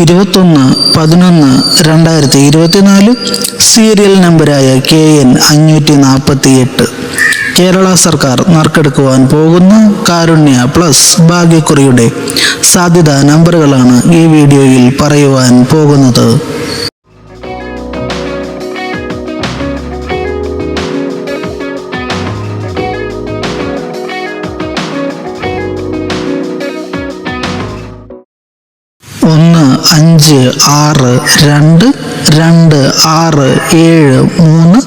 ഇരുപത്തൊന്ന് പതിനൊന്ന് രണ്ടായിരത്തി ഇരുപത്തിനാല് സീരിയൽ നമ്പരായ കെ എൻ അഞ്ഞൂറ്റി നാൽപ്പത്തി എട്ട് കേരള സർക്കാർ നറുക്കെടുക്കുവാൻ പോകുന്ന കാരുണ്യ പ്ലസ് ഭാഗ്യക്കുറിയുടെ സാധ്യതാ നമ്പറുകളാണ് ഈ വീഡിയോയിൽ പറയുവാൻ പോകുന്നത്. ഒന്ന് അഞ്ച് ആറ് രണ്ട് രണ്ട് ആറ് ഏഴ് മൂന്ന്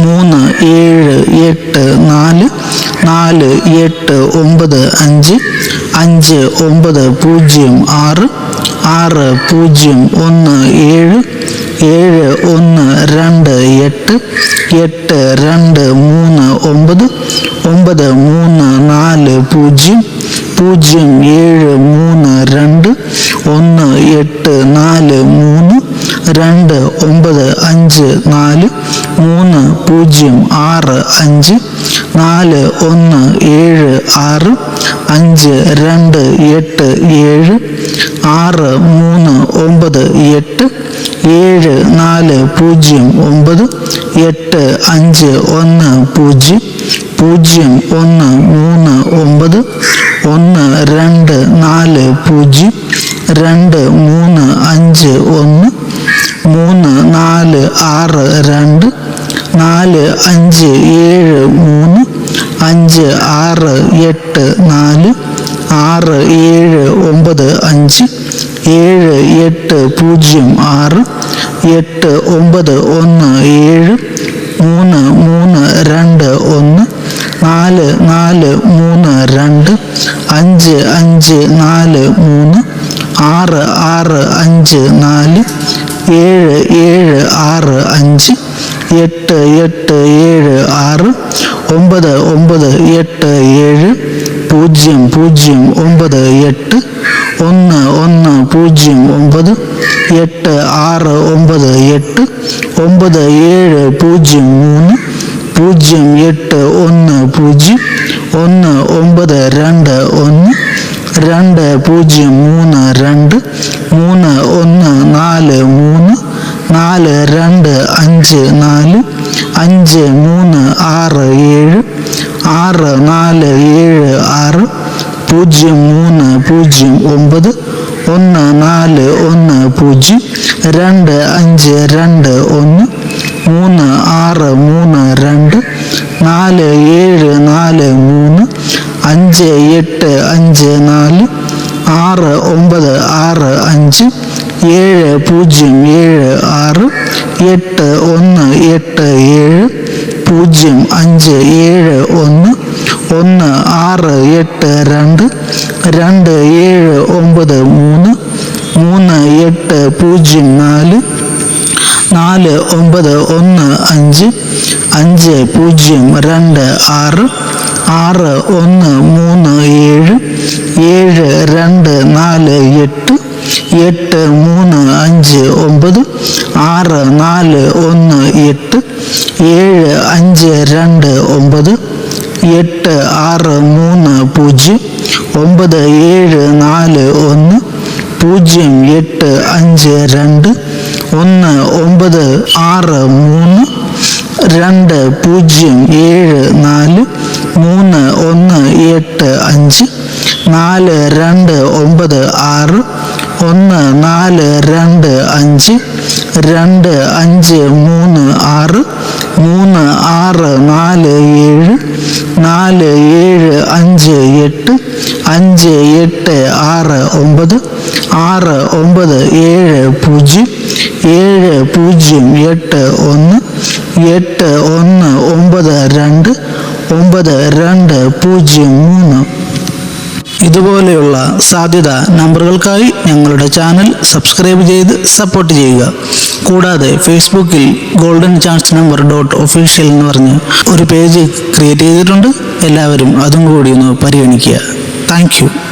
മൂന്ന് ഏഴ് എട്ട് നാല് നാല് എട്ട് ഒമ്പത് അഞ്ച് അഞ്ച് ഒമ്പത് പൂജ്യം ആറ് ആറ് പൂജ്യം ഒന്ന് ഏഴ് ഏഴ് ഒന്ന് രണ്ട് എട്ട് എട്ട് രണ്ട് മൂന്ന് ഒമ്പത് ഒമ്പത് മൂന്ന് നാല് പൂജ്യം പൂജ്യം ഏഴ് മൂന്ന് രണ്ട് ഒന്ന് എട്ട് നാല് മൂന്ന് രണ്ട് ഒമ്പത് അഞ്ച് നാല് മൂന്ന് പൂജ്യം ആറ് അഞ്ച് നാല് ഒന്ന് ഏഴ് ആറ് അഞ്ച് രണ്ട് എട്ട് ഏഴ് ആറ് മൂന്ന് ഒമ്പത് എട്ട് ഏഴ് നാല് പൂജ്യം ഒമ്പത് എട്ട് അഞ്ച് ഒന്ന് പൂജ്യം പൂജ്യം ഒന്ന് മൂന്ന് ഒമ്പത് ഒന്ന് രണ്ട് നാല് പൂജ്യം രണ്ട് മൂന്ന് അഞ്ച് ഒന്ന് മൂന്ന് നാല് ആറ് രണ്ട് നാല് അഞ്ച് ഏഴ് മൂന്ന് അഞ്ച് ആറ് എട്ട് നാല് ആറ് ഏഴ് ഒമ്പത് അഞ്ച് ഏഴ് എട്ട് പൂജ്യം ആറ് എട്ട് ഒമ്പത് ഒന്ന് ഏഴ് മൂന്ന് മൂന്ന് രണ്ട് ഒന്ന് നാല് നാല് മൂന്ന് രണ്ട് അഞ്ച് അഞ്ച് നാല് മൂന്ന് ആറ് ആറ് അഞ്ച് നാല് ഏഴ് ഏഴ് ആറ് അഞ്ച് എട്ട് എട്ട് ഏഴ് ആറ് ഒമ്പത് ഒമ്പത് എട്ട് ഏഴ് പൂജ്യം പൂജ്യം ഒമ്പത് എട്ട് ഒന്ന് ഒന്ന് പൂജ്യം ഒമ്പത് എട്ട് ആറ് ഒമ്പത് എട്ട് ഒമ്പത് ഏഴ് പൂജ്യം മൂന്ന് പൂജ്യം എട്ട് ഒന്ന് പൂജ്യം ഒന്ന് ഒമ്പത് രണ്ട് ഒന്ന് രണ്ട് പൂജ്യം മൂന്ന് രണ്ട് മൂന്ന് ഒന്ന് നാല് മൂന്ന് നാല് രണ്ട് അഞ്ച് നാല് അഞ്ച് മൂന്ന് ആറ് ഏഴ് ആറ് നാല് ഏഴ് ആറ് പൂജ്യം മൂന്ന് പൂജ്യം ഒമ്പത് ഒന്ന് നാല് ഒന്ന് പൂജ്യം രണ്ട് അഞ്ച് രണ്ട് ഒന്ന് മൂന്ന് ആറ് മൂന്ന് നാല് ഏഴ് നാല് മൂന്ന് അഞ്ച് എട്ട് അഞ്ച് നാല് ആറ് ഒമ്പത് ആറ് അഞ്ച് ഏഴ് പൂജ്യം ഏഴ് ആറ് എട്ട് ഒന്ന് എട്ട് ഏഴ് പൂജ്യം അഞ്ച് ഏഴ് ഒന്ന് ഒന്ന് ആറ് എട്ട് രണ്ട് രണ്ട് ഏഴ് ഒമ്പത് മൂന്ന് മൂന്ന് എട്ട് പൂജ്യം നാല് നാല് ഒമ്പത് ഒന്ന് അഞ്ച് അഞ്ച് പൂജ്യം രണ്ട് ആറ് ആറ് ഒന്ന് മൂന്ന് ഏഴ് ഏഴ് രണ്ട് നാല് എട്ട് എട്ട് മൂന്ന് അഞ്ച് ഒമ്പത് ആറ് നാല് ഒന്ന് എട്ട് ഏഴ് അഞ്ച് രണ്ട് ഒമ്പത് എട്ട് ആറ് മൂന്ന് പൂജ്യം ഒമ്പത് ഏഴ് നാല് ഒന്ന് പൂജ്യം എട്ട് അഞ്ച് രണ്ട് ഒന്ന് ഒമ്പത് ആറ് മൂന്ന് രണ്ട് പൂജ്യം ഏഴ് നാല് മൂന്ന് ഒന്ന് എട്ട് അഞ്ച് നാല് രണ്ട് ഒമ്പത് ആറ് ഒന്ന് നാല് രണ്ട് അഞ്ച് രണ്ട് അഞ്ച് മൂന്ന് ആറ് മൂന്ന് ആറ് നാല് ഏഴ് നാല് ഏഴ് അഞ്ച് എട്ട് അഞ്ച് എട്ട് ആറ് ഒമ്പത് ആറ് ഒമ്പത് ഏഴ് പൂജ്യം ഏഴ് പൂജ്യം എട്ട് ഒന്ന് എട്ട് ഒന്ന് ഒമ്പത് രണ്ട് ഒമ്പത് രണ്ട് പൂജ്യം മൂന്ന്. ഇതുപോലെയുള്ള സാധ്യത നമ്പറുകൾക്കായി ഞങ്ങളുടെ ചാനൽ സബ്സ്ക്രൈബ് ചെയ്ത് സപ്പോർട്ട് ചെയ്യുക. കൂടാതെ ഫേസ്ബുക്കിൽ golden chance number dot official എന്ന് പറഞ്ഞ് ഒരു പേജ് ക്രിയേറ്റ് ചെയ്തിട്ടുണ്ട്. എല്ലാവരും അതും കൂടി ഒന്ന് പരിഗണിക്കുക. താങ്ക്